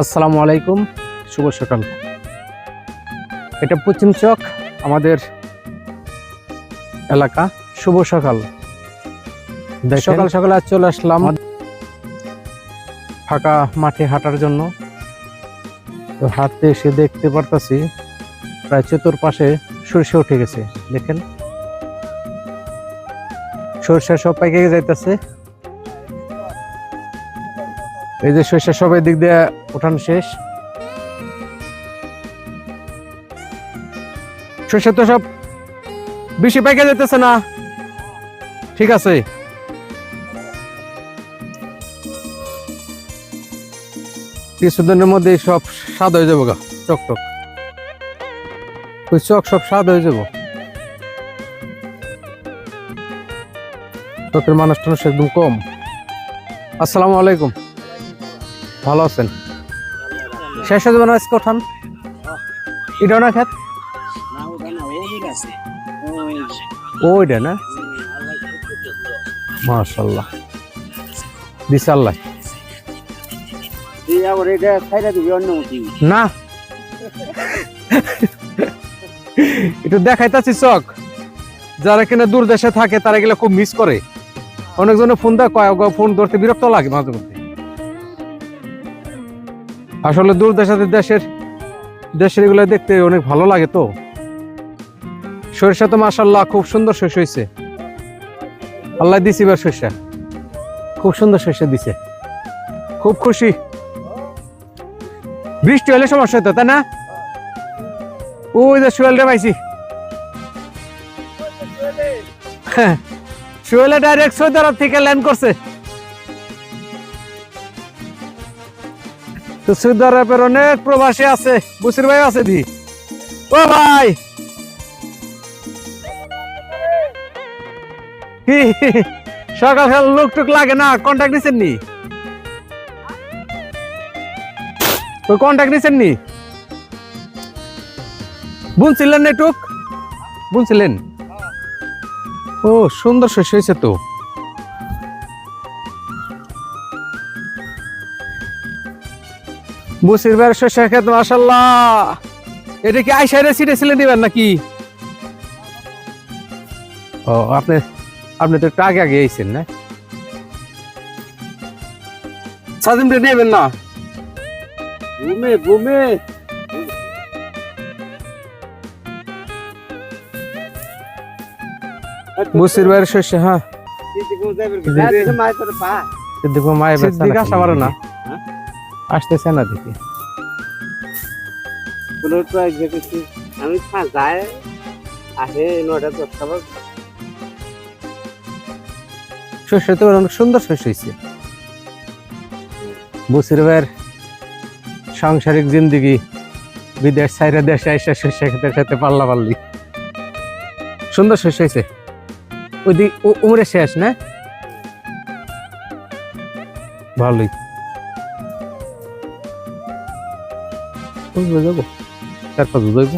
আসসালামু আলাইকুম শুভ সকাল। এটা পশ্চিম চক আমাদের এলাকা। শুভ সকাল। সকাল সকাল আজ চলে আসলাম ফাঁকা মাঠে হাঁটার জন্য। তো হাঁটতে এসে দেখতে পারতাছি প্রায় চতুর্পাশে সরষে উঠে গেছে দেখেন। সরষে সব পাইকে যাইতেছে। এই যে সরষে সব দিক দিয়ে উঠান শেষ। সরষে তো সব বেশি পাইকে যেতেছে না। ঠিক আছে। কিছুদিনের মধ্যে সব স্বাদ হয়ে যাব গা চক টক। ওই চক সব স্বাদ হয়ে যাব। চকের মানুষ টানুষ একদম কম। আসসালামু আলাইকুম। ভালো আছেন? শেষ হয়ে যাবে না আজকে ওঠান এটা না খেত? ওইটা না? মাশাল্লাহ দিছে আল্লাহ। না। একটু দেখাইতাছি চক। যারা কিনা দূর দেশে থাকে, তারা গেলে খুব মিস করে। অনেকজনে ফোন দেয়, কয় ফোন ধরতে বিরক্ত লাগে মাঝে মধ্যে। আসলে দূর দেশাতে দেশের দেশের এগুলো দেখতে অনেক ভালো লাগে তো। সরিষা তো মাসাল্লাহ খুব সুন্দর শস্য হয়েছে আল্লাহ দিছি এবার সরিষা। খুব সুন্দর শস্য দিছে। খুব খুশি। বৃষ্টি হলে সমস্যা হতো তাই না? ওই যে সোয়েলটা পাইছি। হ্যাঁ, সোহেলে ডাইরেক্ট সৌদি আরব থেকে ল্যান্ড করছে। তো সৌদি অনেক প্রবাসী আছে। বুসির ভাই আছে দি। ও ভাই! সকাল সকাল লোক টুক লাগে না কন্ট্যাক্ট নি? কন্ট্যাক্ট নি? বুনছিলেন বুনছিলেন? ও, সুন্দর শস্য হয়েছে তো। বুসির ভাইয়ের শস্য খেত মাসাল্লাহ এটা কি ছিটেছিলেন দিবেন নাকি? ও আপনি আপনি তো একটু আগে আগে আইছেন না? সাজিমটা নেবেন না? ঘুমে ঘুমে। বুসির ভাইয়ের শস্য হ্যাঁ। দেখব মায়ের সিদ্দিক আসা পারে না? আসতেছে না দেখি। আমি যায় আসে নটা দশটা বাজ। শস্য তো অনেক সুন্দর শস্য হয়েছে। বুসির ভাইয়ের সাংসারিক জিন্দগি বিদেশ সাইরা দেশে এসে শস্য খেতে খেতে পাল্লা পাল্লি। সুন্দর শস্য হয়েছে। ওই দিক উমরে শেষ না? ভালোই। ওই যাব চার পাঁচ যাইব